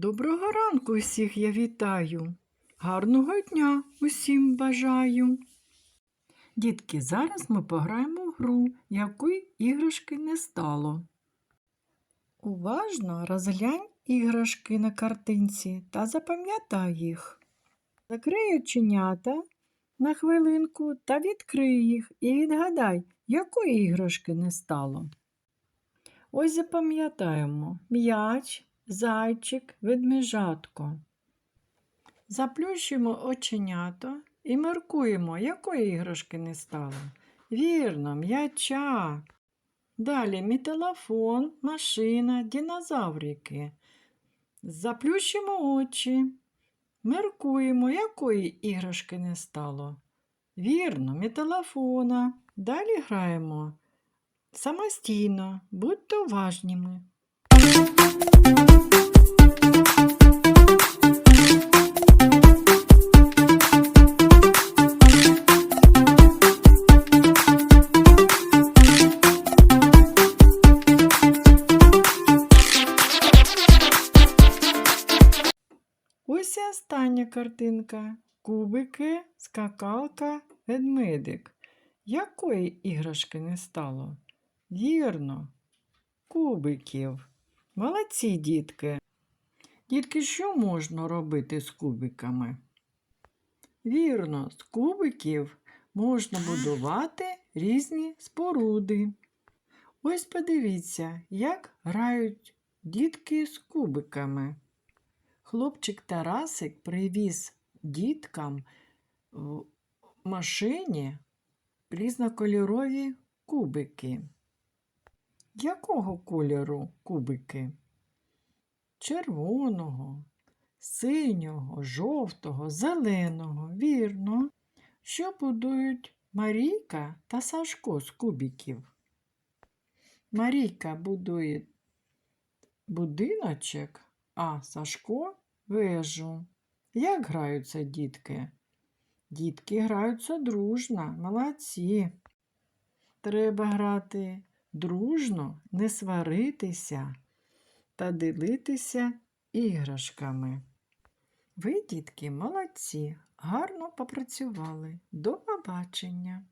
Доброго ранку усіх я вітаю. Гарного дня усім бажаю. Дітки, зараз ми пограємо в гру, якої іграшки не стало. Уважно розглянь іграшки на картинці та запам'ятай їх. Закрий оченята на хвилинку та відкрий їх і відгадай, якої іграшки не стало. Ось запам'ятаємо м'яч, зайчик, ведмежатко. Заплющуємо оченята і маркуємо, якої іграшки не стало. Вірно, м'яча. Далі мітелефон, машина, динозаврики. Заплющимо очі. Міркуємо, якої іграшки не стало. Вірно, мітелефона. Далі граємо самостійно, будьте уважніми. Ось і остання картинка. Кубики, скакалка, ведмедик. Якої іграшки не стало? Вірно, кубиків. Молодці, дітки. Дітки, що можна робити з кубиками? Вірно, з кубиків можна будувати різні споруди. Ось подивіться, як грають дітки з кубиками. Хлопчик Тарасик привіз діткам в машині різнокольорові кубики. Якого кольору кубики? Червоного, синього, жовтого, зеленого. Вірно. Що будують Марійка та Сашко з кубиків? Марійка будує будиночок, а Сашко вежу. Як граються дітки? Дітки граються дружно, молодці. Треба грати дружно, не сваритися та ділитися іграшками. Ви, дітки, молодці, гарно попрацювали. До побачення!